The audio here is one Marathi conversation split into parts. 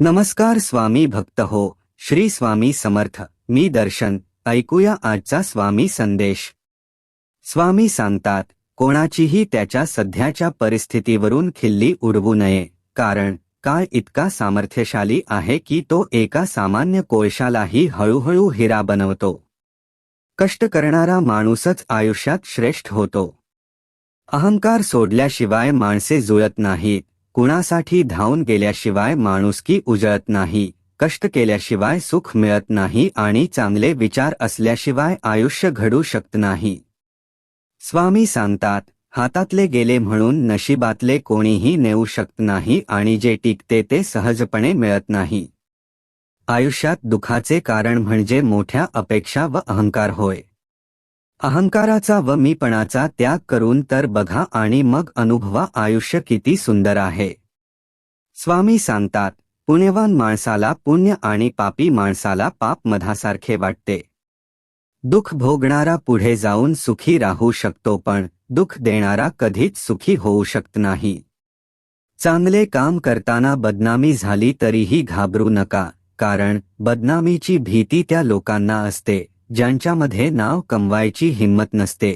नमस्कार स्वामी भक्त हो श्री स्वामी समर्थ मी दर्शन ऐकूया आजचा स्वामी संदेश. स्वामी सांगतात कोणाचीही त्याच्या सध्याच्या परिस्थितीवरून खिल्ली उडवू नये कारण काळ इतका सामर्थ्यशाली आहे की तो एका सामान्य कोळशालाही हळूहळू हिरा बनवतो. कष्ट करणारा माणूसच आयुष्यात श्रेष्ठ होतो. अहंकार सोडल्याशिवाय माणसे जुळत नाहीत कुणासाठी धावून गेल्याशिवाय माणुसकी उजळत नाही कष्ट केल्याशिवाय सुख मिळत नाही आणि चांगले विचार असल्याशिवाय आयुष्य घडू शकत नाही. स्वामी सांगतात हातातले गेले म्हणून नशिबातले कोणीही नेऊ शकत नाही आणि जे टिकते ते सहजपणे मिळत नाही. आयुष्यात दुखाचे कारण म्हणजे मोठ्या अपेक्षा व अहंकार होय. अहंकाराचा व मीपणाचा त्याग करून तर बघा आणि मग अनुभवा आयुष्य किती सुंदर आहे. स्वामी सांगतात पुण्यवान माणसाला पुण्य आणि पापी माणसाला पाप मधासारखे वाटते. दुःख भोगणारा पुढे जाऊन सुखी राहू शकतो पण दुःख देणारा कधीच सुखी होऊ शकत नाही. चांगले काम करताना बदनामी झाली तरीही घाबरू नका कारण बदनामीची भीती त्या लोकांना असते. ज्यांच्यामध्ये नाव कमवायची हिंमत नसते.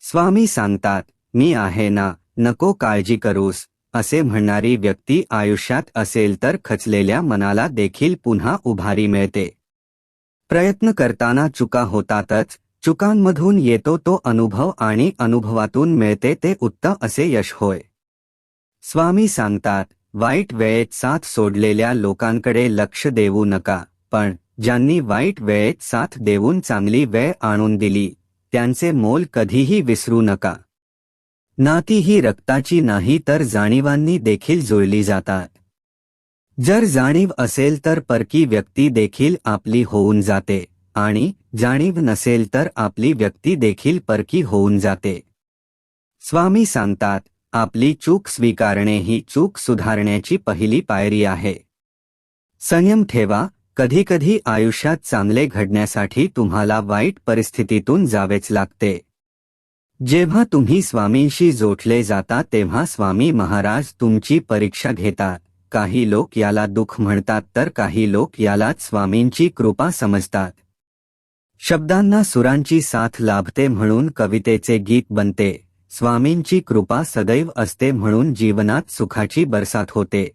स्वामी सांगतात मी आहे ना नको काळजी करूस असे म्हणणारी व्यक्ती आयुष्यात असेल तर खचलेल्या मनाला देखील पुन्हा उभारी मिळते. प्रयत्न करताना चुका होतातच चुकांमधून येतो तो अनुभव आणि अनुभवातून मिळते ते उत्तम असे यश होय. स्वामी सांगतात वाईट वेळेत साथ सोडलेल्या लोकांकडे लक्ष देऊ नका पण ज्यांनी वाईट वेळेत साथ देऊन चांगली वेळ आणून दिली त्यांचे मोल कधीही विसरू नका. नाती ही रक्ताची नाही तर जाणीवांनी देखील जुळली जातात. जर जाणीव असेल तर परकी व्यक्ती देखील आपली होऊन जाते आणि जाणीव नसेल तर आपली व्यक्ती देखील परकी होऊन जाते. स्वामी सांगतात आपली चूक स्वीकारणे ही चूक सुधारण्याची पहिली पायरी आहे. संयम ठेवा कधीकधी आयुष्यात चांगले घडण्यासाठी तुम्हाला वाईट परिस्थितीतून जावेच लागते. जेव्हा तुम्ही स्वामींशी जोडले जाता तेव्हा स्वामी महाराज तुमची परीक्षा घेतात. काही लोक याला दुःख म्हणतात तर काही लोक यालाच स्वामींची कृपा समजतात. शब्दांना सुरांची साथ लाभते म्हणून कवितेचे गीत बनते. स्वामींची कृपा सदैव असते म्हणून जीवनात सुखाची बरसात होते.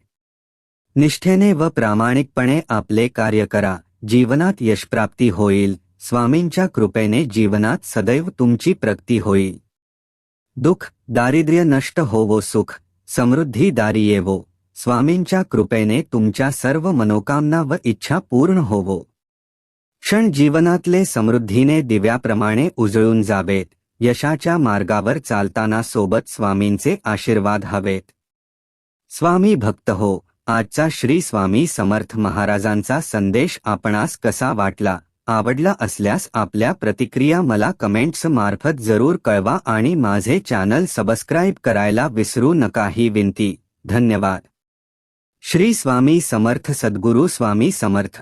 निष्ठेने व प्रामाणिकपणे आपले कार्य करा. जीवनात यशप्राप्ती होईल. स्वामींच्या कृपेने जीवनात सदैव तुमची प्रगती होईल. दुःख दारिद्र्य नष्ट होवो सुख समृद्धी दारी येवो. स्वामींच्या कृपेने तुमच्या सर्व मनोकामना व इच्छा पूर्ण होवो. क्षण जीवनातले समृद्धीने दिव्याप्रमाणे उजळून जावेत. यशाच्या मार्गावर चालताना सोबत स्वामींचे आशीर्वाद हवेत. स्वामी भक्त हो. आजचा श्री स्वामी समर्थ महाराजांचा संदेश आपणास कसा वाटला आवडला असल्यास आपल्या प्रतिक्रिया मला कमेंट्स मार्फत जरूर कळवा आणि माझे चॅनल सबस्क्राईब करायला विसरू नका ही विनंती धन्यवाद. श्री स्वामी समर्थ सद्गुरू स्वामी समर्थ.